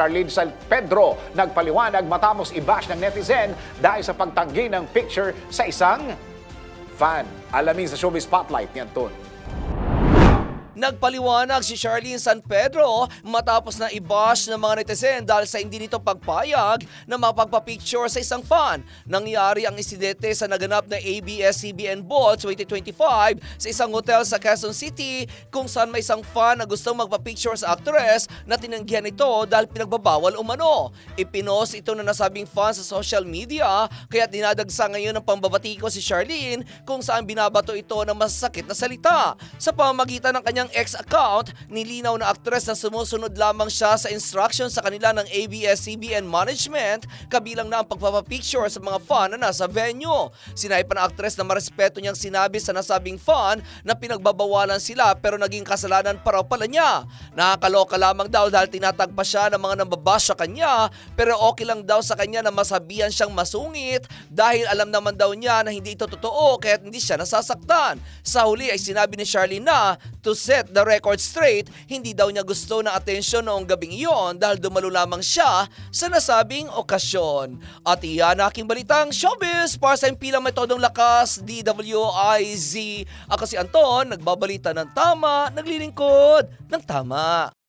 Charlene San Pedro nagpaliwanag matapos i-bash ng netizen dahil sa pagtanggi ng picture sa isang fan. Alamin sa Showbiz Spotlight ni Anton. Nagpaliwanag si Charlene San Pedro matapos na i-bash ng mga netizen dahil sa hindi nito pagpayag na mapagpa-picture sa isang fan. Nangyari ang insidente sa naganap na ABS-CBN Ball 2025 sa isang hotel sa Quezon City kung saan may isang fan na gustong magpa-picture sa actress na tinanggihan ito dahil pinagbabawal umano. Ipinost ito na nasabing fan sa social media kaya dinadagsa ngayon ng pambabati ko si Charlene kung saan binabato ito ng masasakit na salita. Sa pamamagitan ng kanyang ex-account, nilinaw na aktres na sumusunod lamang siya sa instruction sa kanila ng ABS-CBN management kabilang na ang pagpapapicture sa mga fan na nasa venue. Sinaypa ng aktres na marespeto niyang sinabi sa nasabing fan na pinagbabawalan sila pero naging kasalanan pa raw pala niya. Nakakaloka lamang daw dahil tinatagpa siya ng mga nambabash sa kanya pero okay lang daw sa kanya na masabihan siyang masungit dahil alam naman daw niya na hindi ito totoo kaya hindi siya nasasaktan. Sa huli ay sinabi ni Charlene na to set the record straight, hindi daw niya gusto ng atensyon noong gabing iyon dahil dumalo lamang siya sa nasabing okasyon. At iyan aking balitang showbiz para sa impilang metodong lakas DWIZ. Ako si Anton, nagbabalita ng tama, naglilingkod ng tama.